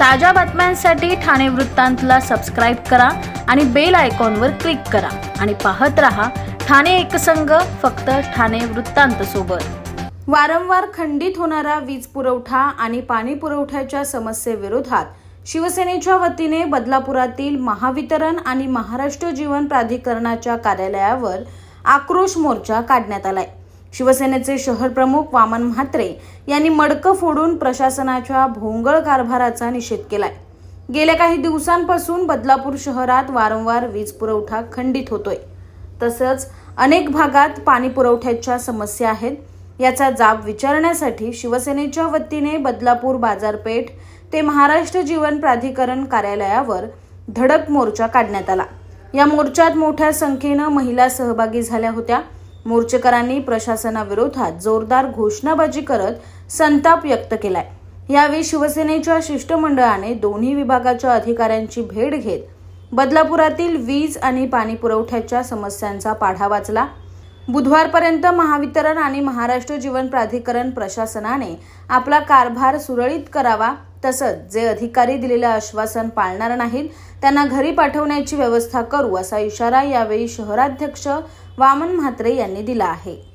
ताज्या बातम्यांसाठी ठाणे वृत्तांतला सबस्क्राईब करा आणि बेल आयकॉनवर क्लिक करा. आणि पाहत रहा ठाणे एकसंघ फक्त ठाणे वृत्तांत सोबत. वारंवार खंडित होणारा वीज पुरवठा आणि पाणी पुरवठ्याच्या समस्येविरोधात शिवसेनेच्या वतीने बदलापुरातील महावितरण आणि महाराष्ट्र जीवन प्राधिकरणाच्या कार्यालयावर आक्रोश मोर्चा काढण्यात आलाय. शिवसेनेचे शहर प्रमुख वामन म्हात्रे यांनी मडकं फोडून प्रशासनाच्या भोंगळ कारभाराचा निषेध केलाय. गेल्या काही दिवसांपासून बदलापूर शहरात वारंवार वीज पुरवठा खंडित होतोय. तसंच अनेक भागात पाणी पुरवठ्याच्या समस्या आहेत. याचा जाब विचारण्यासाठी शिवसेनेच्या वतीने बदलापूर बाजारपेठ ते महाराष्ट्र जीवन प्राधिकरण कार्यालयावर धडक मोर्चा काढण्यात आला. या मोर्चात मोठ्या संख्येनं महिला सहभागी झाल्या होत्या. मोर्चेकरांनी प्रशासनाविरोधात जोरदार घोषणाबाजी करत संताप व्यक्त केलाय. यावेळी शिवसेनेच्या शिष्टमंडळाने दोन्ही विभागाच्या अधिकाऱ्यांची भेट घेत बदलापुरातील वीज आणि पाणी पुरवठ्याच्या समस्यांचा पाढा वाचला. बुधवारपर्यंत महावितरण आणि महाराष्ट्र जीवन प्राधिकरण प्रशासनाने आपला कारभार सुरळीत करावा तसंच जे अधिकारी दिलेलं आश्वासन पाळणार नाहीत त्यांना घरी पाठवण्याची व्यवस्था करू असा इशारा यावेळी शहराध्यक्ष वामन म्हात्रे यांनी दिला आहे.